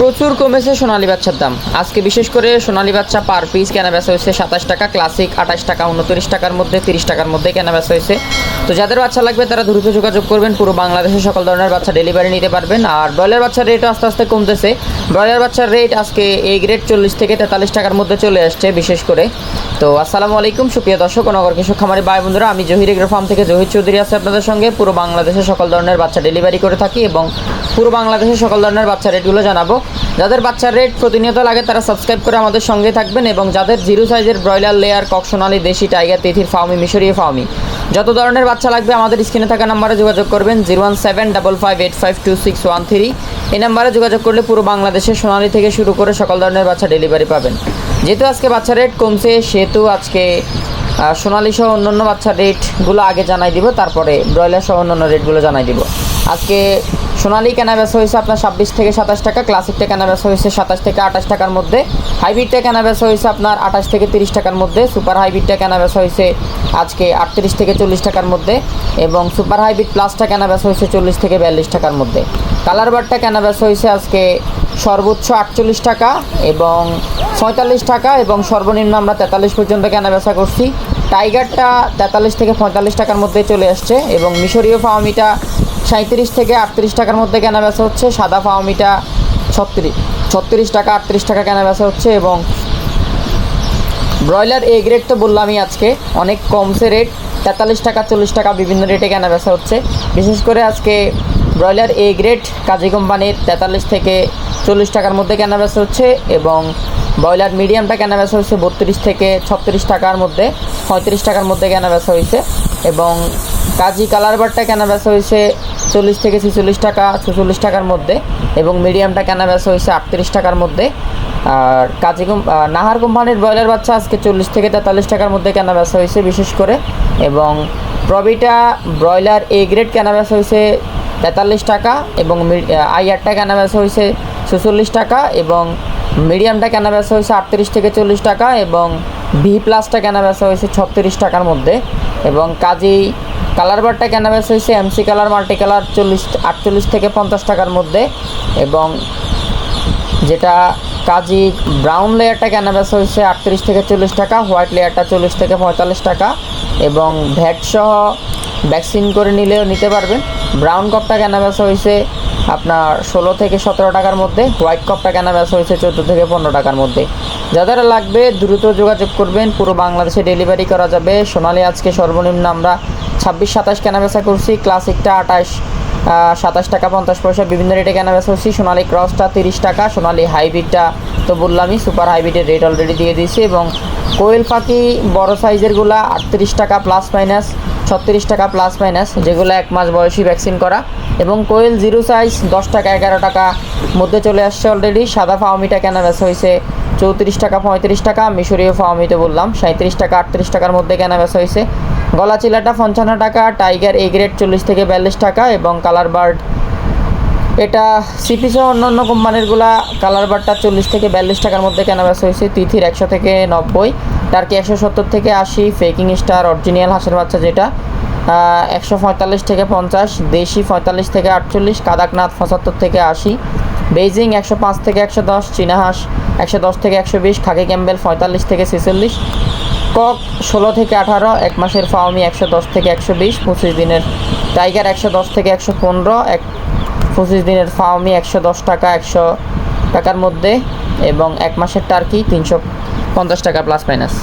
প্রচুর কমেছে সোনালী বাচ্চার দাম। আজকে বিশেষ করে সোনালী বাচ্চা পার পিস কেনা বেচা হয়েছে সাতাশ টাকা ক্লাসিক আঠাশ টাকা, উনত্রিশ টাকার মধ্যে, তিরিশ টাকার মধ্যে কেনা বেচা হয়েছে। তো যাদের বাচ্চা লাগবে তারা দ্রুত যোগাযোগ করবেন, পুরো বাংলাদেশে সকল ধরনের বাচ্চা ডেলিভারি নিতে পারবেন। আর ব্রয়লার বাচ্চার রেটও আস্তে আস্তে কমতেছে। ব্রয়লার বাচ্চার রেট আজকে এই গ্রেড চল্লিশ থেকে তেতাল্লিশ টাকার মধ্যে চলে আসছে বিশেষ করে। তো আসসালামু আলাইকুম, সুপ্রিয় দর্শক নগর কৃষক খামারি ভাই বন্ধুরা আমি জহির এগ্রো ফার্ম থেকে জহির চৌধুরী আছে আপনাদের সঙ্গে। পুরো বাংলাদেশে সকল ধরনের বাচ্চা ডেলিভারি করে থাকি এবং পুরো বাংলাদেশে সকল ধরনের বাচ্চা রেটগুলো জানাব। যাদের বাচ্চার রেট প্রতিনিয়ত লাগে তারা সাবস্ক্রাইব করে আমাদের সঙ্গে থাকবেন এবং যাদের জিরো সাইজের ব্রয়লার লেয়ার ককসোনালি দেশি টাইগার তিথির ফাউমি মিশরীয় ফাউমি যত ধরনের বাচ্চা লাগবে আমাদের স্ক্রিনে থাকা নাম্বারে যোগাযোগ করবেন zero one seven double five eight five two six one three. এই নাম্বারে যোগাযোগ করলে পুরো বাংলাদেশে সোনালি থেকে শুরু করে সকল ধরনের বাচ্চা ডেলিভারি পাবেন। যেহেতু আজকে বাচ্চা রেট কমছে, সেহেতু আজকে সোনালি সহ অন্যান্য বাচ্চার রেটগুলো আগে জানাই দিব, তারপরে ব্রয়লার সহ অন্যান্য রেটগুলো জানাই দিব। আজকে সোনালি কেনা বেচা হয়েছে আপনার ছাব্বিশ থেকে সাতাশ টাকা ক্লাসিকটা কেনা বেচা হয়েছে সাতাশ থেকে আঠাশ টাকার মধ্যে। হাইব্রিডটা কেনা বেচা হয়েছে আপনার আঠাশ থেকে তিরিশ টাকার মধ্যে। সুপার হাইব্রিডটা কেনা বেচা হয়েছে আজকে আটত্রিশ থেকে চল্লিশ টাকার মধ্যে এবং সুপার হাইব্রিড প্লাসটা কেনা বেচা হয়েছে চল্লিশ থেকে বিয়াল্লিশ টাকার মধ্যে। কালার বারটা কেনা বেচা হয়েছে আজকে সর্বোচ্চ আটচল্লিশ টাকা এবং পঁয়তাল্লিশ টাকা এবং সর্বনিম্ন আমরা তেতাল্লিশ পর্যন্ত কেনা বেচা করছি। টাইগারটা তেতাল্লিশ থেকে পঁয়তাল্লিশ টাকার মধ্যে চলে আসছে এবং মিশরীয় ফাওমিটা সাঁত্রিশ থেকে আটত্রিশ টাকার মধ্যে কেনা বেচা হচ্ছে, সাদা ফাওমিটা ছত্রিশ ছত্রিশ টাকা, আটত্রিশ টাকা কেনা বেচা হচ্ছে এবং ব্রয়লার এ গ্রেড তো বললামই আজকে, অনেক কমছে রেট, তেতাল্লিশ টাকা, চল্লিশ টাকা বিভিন্ন রেটে কেনা বেচা হচ্ছে। বিশেষ করে আজকে ব্রয়লার এ গ্রেড কাজী কোম্পানির তেতাল্লিশ থেকে চল্লিশ টাকার মধ্যে কেনা বেচা হচ্ছে এবং ব্রয়লার মিডিয়ামটা কেনা বেচা হচ্ছে বত্রিশ থেকে ছত্রিশ টাকার মধ্যে, পঁয়ত্রিশ টাকার মধ্যে কেনা বেচা হয়েছে এবং কাজী কালার বারটা কেনা বেচা হয়েছে চল্লিশ থেকে ছেচল্লিশ টাকা, ছেচল্লিশ টাকার মধ্যে এবং মিডিয়ামটা কেনা বেচা হয়েছে আটত্রিশ টাকার মধ্যে। আর কাজী নাহার কোম্পানির ব্রয়লার বাচ্চা আজকে চল্লিশ থেকে তেতাল্লিশ টাকার মধ্যে কেনা বেচা হয়েছে বিশেষ করে। এবং প্রবিটা ব্রয়লার এ গ্রেড কেনা বেচা হয়েছে তেতাল্লিশ টাকা এবং আইয়ারটা কেনা বেচা হয়েছে ছেচল্লিশ টাকা এবং মিডিয়ামটা কেনা বেচা হয়েছে আটত্রিশ থেকে চল্লিশ টাকা এবং ভি প্লাসটা কেনা বেচা হয়েছে ছত্রিশ টাকার মধ্যে এবং কাজী কালার বারটা কেনা বেচা হয়েছে এমসি কালার, মাল্টি কালার চল্লিশ, আটচল্লিশ থেকে পঞ্চাশ টাকার মধ্যে এবং যেটা কাজী ব্রাউন লেয়ারটা কেনা বেচা হয়েছে আটত্রিশ থেকে চল্লিশ টাকা, হোয়াইট লেয়ারটা চল্লিশ থেকে পঁয়তাল্লিশ টাকা এবং ভ্যাট সহ ভ্যাকসিন করে নিলেও নিতে পারবেন। ব্রাউন কপটা কেনা বেচা হয়েছে আপনার ষোলো থেকে সতেরো টাকার মধ্যে, হোয়াইট কপটা কেনা বেচা হয়েছে চোদ্দ থেকে পনেরো টাকার মধ্যে। যাদের লাগবে দ্রুত যোগাযোগ করবেন, পুরো বাংলাদেশে ডেলিভারি করা যাবে। সোনালি আজকে সর্বনিম্ন আমরা ছাব্বিশ, সাতাশ কেনা বেচা করছি, ক্লাসিকটা আঠাশ সাতাশ টাকা পঞ্চাশ পয়সা। বিভিন্ন রেটে কেনা বেচা হচ্ছে সোনালি ক্রসটা তিরিশ টাকা, সোনালি হাইব্রিডটা তো বললামই, সুপার হাইব্রিডের রেট অলরেডি দিয়ে দিয়েছি এবং কোয়েল পাখি বড় সাইজেরগুলা আটত্রিশ টাকা প্লাস মাইনাস ছত্রিশ টাকা প্লাস মাইনাস যেগুলো এক মাস বয়সী ভ্যাকসিন করা। এবং কোয়েল জিরো সাইজ, দশ টাকা, এগারো টাকা। মধ্যে চলে আসছে অলরেডি সাদা ফাওমিটা কেনা বেচা হয়েছে। চৌত্রিশ টাকা, পঁয়ত্রিশ টাকা, মিশরীয় ফাওমিতে বললাম। সাঁত্রিশ টাকা, আটত্রিশ টাকার মধ্যে কেনা বেচা হয়েছে। গলা চিলাটা পঞ্চান্ন টাকা টাইগার এ গ্রেড চল্লিশ থেকে বিয়াল্লিশ টাকা এবং কালার বার্ড এটা সিপি সহ অন্য অন্য কোম্পানিরগুলা কালার বারটা চল্লিশ থেকে বিয়াল্লিশ টাকার মধ্যে কেনা বেচা হয়েছে। তিথির একশো থেকে নব্বই টার্কি একশো সত্তর থেকে আশি ফেকিং স্টার অরিজিনাল হাঁসের বাচ্চা যেটা। একশো পঁয়তাল্লিশ থেকে পঞ্চাশ, দেশি পঁয়তাল্লিশ থেকে আটচল্লিশ, কাদাকনাথ পঁচাত্তর থেকে আশি, বেইজিং একশো পাঁচ থেকে একশো দশ চীনা হাঁস একশো দশ থেকে একশো বিশ, খাকি ক্যাম্বেল পঁয়তাল্লিশ থেকে ছেচল্লিশ, কক ষোলো থেকে আঠারো, এক মাসের ফাওমি একশো দশ থেকে একশো বিশ, পঁচিশ দিনের টাইগার একশো দশ থেকে একশো পনেরো, এক পঁচিশ দিনের ফাওমি একশো দশ টাকা, একশো টাকার মধ্যে এবং এক মাসের টার্কি তিনশো পঞ্চাশ টাকা প্লাস মাইনাস